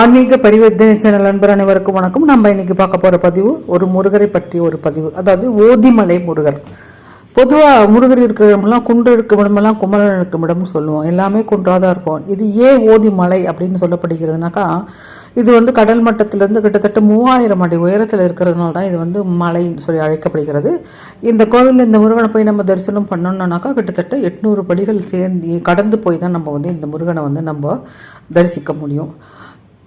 ஆன்மீக பரிவர்த்தனை சேனல் நண்பர் அனைவருக்கும் வணக்கம். நம்ம இன்னைக்கு பார்க்க போகிற பதிவு ஒரு முருகரை பற்றிய ஒரு பதிவு. அதாவது ஓதிமலை முருகர். பொதுவாக முருகர் இருக்கிற இடமெல்லாம் குன்று இருக்கும் இடமெல்லாம் குமரன் இருக்கும் இடம்னு சொல்லுவோம். எல்லாமே குன்றாக தான் இருக்கும். இது ஏன் ஓதிமலை அப்படின்னு சொல்லப்படுகிறதுனாக்கா இது வந்து கடல் மட்டத்திலிருந்து கிட்டத்தட்ட மூவாயிரம் அடி உயரத்தில் இருக்கிறதுனால தான் இது வந்து மலைன்னு சொல்லி அழைக்கப்படுகிறது. இந்த கோவிலில் இந்த முருகனை போய் நம்ம தரிசனம் பண்ணணுன்னாக்கா கிட்டத்தட்ட எட்நூறு படிகள் சேர்ந்து கடந்து போய் தான் நம்ம வந்து இந்த முருகனை வந்து நம்ம தரிசிக்க முடியும்.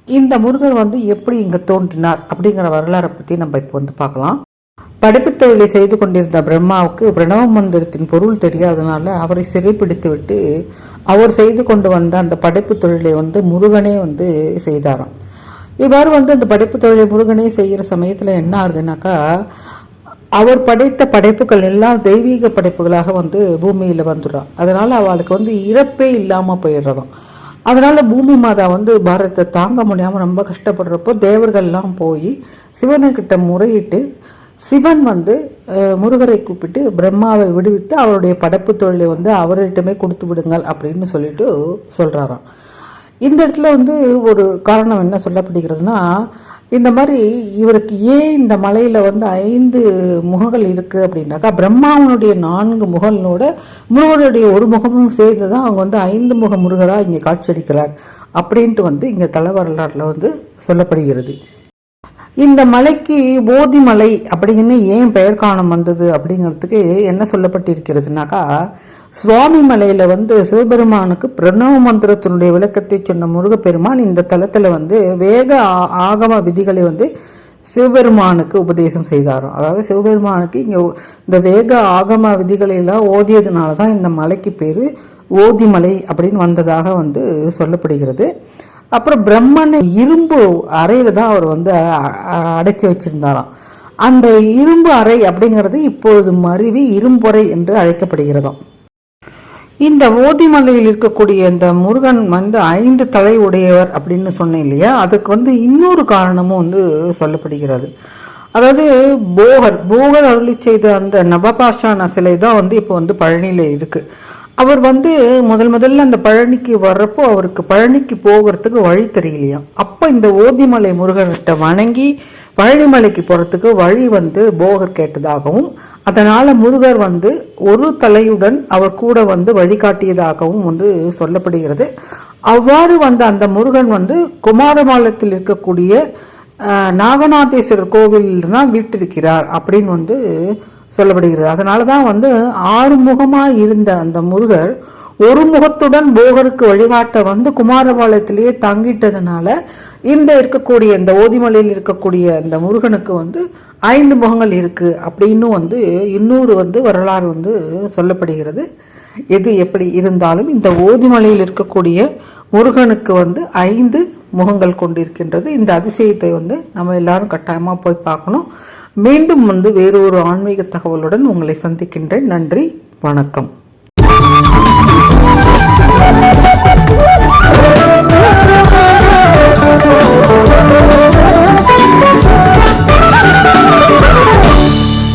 இந்த முருகர் வந்து எப்படி இங்கே தோன்றினார் அப்படிங்கிற வரலாறை பற்றி நம்ம இப்போ வந்து பார்க்கலாம். படைப்பு தொழிலை செய்து கொண்டிருந்த பிரம்மாவுக்கு பிரணவ மந்திரத்தின் பொருள் தெரியாதனால அவரை சிறைப்பிடித்து விட்டு அவர் செய்து கொண்டு வந்த அந்த படைப்பு தொழிலை வந்து முருகனே வந்து செய்தாராம். இவ்வாறு வந்து அந்த படைப்பு தொழிலை முருகனே செய்கிற சமயத்தில் என்ன ஆகுதுனாக்கா அவர் படைத்த படைப்புகள் எல்லாம் தெய்வீக படைப்புகளாக வந்து பூமியில் வந்துடும் அதனால் அவளுக்கு வந்து இறப்பே இல்லாமல் போயிடுறதும். அதனால் பூமி மாதா வந்து பாரதத்தை தாங்க முடியாமல் ரொம்ப கஷ்டப்படுறப்போ தேவர்கள்லாம் போய் சிவனுக்கிட்ட முறையிட்டு சிவன் வந்து முருகரை கூப்பிட்டு பிரம்மாவை விடுவித்து அவருடைய படைப்பு தொழிலை வந்து அவர்கிட்டமே கொடுத்து விடுங்கள் அப்படின்னு சொல்லிட்டு சொல்கிறாராம் இந்த இடத்துல வந்து ஒரு காரணம் என்ன சொல்லப்படுகிறதுனா இந்த மாதிரி இவருக்கு ஏன் இந்த மலையில் வந்து ஐந்து முகங்கள் இருக்குது அப்படின்னாக்கா பிரம்மாவனுடைய நான்கு முகங்களோட முருகனுடைய ஒரு முகமும் சேர்ந்து தான் அவங்க வந்து ஐந்து முக முருகராக இங்கே காட்சியளிக்கிறார் அப்படின்ட்டு வந்து இங்கே தல வரலாற்றில் வந்து சொல்லப்படுகிறது. இந்த மலைக்கு போதி மலை அப்படின்னு ஏன் பெயர் காணம் வந்தது அப்படிங்கிறதுக்கு என்ன சொல்லப்பட்டிருக்கிறதுனாக்கா சுவாமி மலையில வந்து சிவபெருமானுக்கு பிரணவ மந்திரத்தினுடைய விளக்கத்தை சொன்ன முருகப்பெருமான் இந்த தலத்துல வந்து வேக ஆ- ஆகம விதிகளை வந்து சிவபெருமானுக்கு உபதேசம் செய்தாராம். அதாவது சிவபெருமானுக்கு இங்க இந்த வேக ஆகம விதிகளையெல்லாம் ஓதியதுனால தான் இந்த மலைக்கு பேரு ஓதிமலை அப்படின்னு வந்ததாக வந்து சொல்லப்படுகிறது. அப்புறம் பிரம்மனை இரும்பு அறையில தான் அவர் வந்து அடைச்சி வச்சிருந்தாராம். அந்த இரும்பு அறை அப்படிங்கிறது இப்பொழுது மருவி இரும்பொறை என்று அழைக்கப்படுகிறதாம். இந்த ஓதிமலையில் இருக்கக்கூடிய இந்த முருகன் வந்து ஐந்து தலை உடையவர் அப்படின்னு சொன்னேன் இல்லையா? அதுக்கு வந்து இன்னொரு காரணமும் வந்து சொல்லப்படுகிறது. அதாவது போகர் போகர் அருளி செய்த அந்த நவபாஷான சிலை தான் வந்து இப்போ வந்து பழனியில் இருக்கு. அவர் வந்து முதல் முதல்ல அந்த பழனிக்கு வர்றப்போ அவருக்கு பழனிக்கு போகிறதுக்கு வழி தெரியலையாம் அப்போ இந்த ஓதிமலை முருகன்கிட்ட வணங்கி பழனிமலைக்கு போகிறதுக்கு வழி வந்து போகர் கேட்டதாகவும் அதனால் முருகர் வந்து ஒரு தலையுடன் அவர் கூட வந்து வழிகாட்டியதாகவும் வந்து சொல்லப்படுகிறது. அவ்வாறு வந்த அந்த முருகன் வந்து குமாரபாலத்தில் இருக்கக்கூடிய நாகநாதேஸ்வரர் கோவிலில் தான் வீட்டிருக்கிறார் அப்படின்னு வந்து சொல்லப்படுகிறது. அதனால தான் வந்து ஆறுமுகமாக இருந்த அந்த முருகர் ஒரு முகத்துடன் போகருக்கு வழிகாட்ட வந்து குமாரபாளையத்திலேயே தங்கிட்டதுனால இந்த இருக்கக்கூடிய இந்த ஓதிமலையில் இருக்கக்கூடிய இந்த முருகனுக்கு வந்து ஐந்து முகங்கள் இருக்கு அப்படின்னு வந்து இன்னொரு வந்து வரலாறு வந்து சொல்லப்படுகிறது. எது எப்படி இருந்தாலும் இந்த ஓதிமலையில் இருக்கக்கூடிய முருகனுக்கு வந்து ஐந்து முகங்கள் கொண்டிருக்கின்றது. இந்த அதிசயத்தை வந்து நம்ம எல்லாரும் கட்டாயமாக போய் பார்க்கணும். மீண்டும் வந்து வேறொரு ஆன்மீக தகவலுடன் உங்களை சந்திக்கின்றேன். நன்றி வணக்கம்.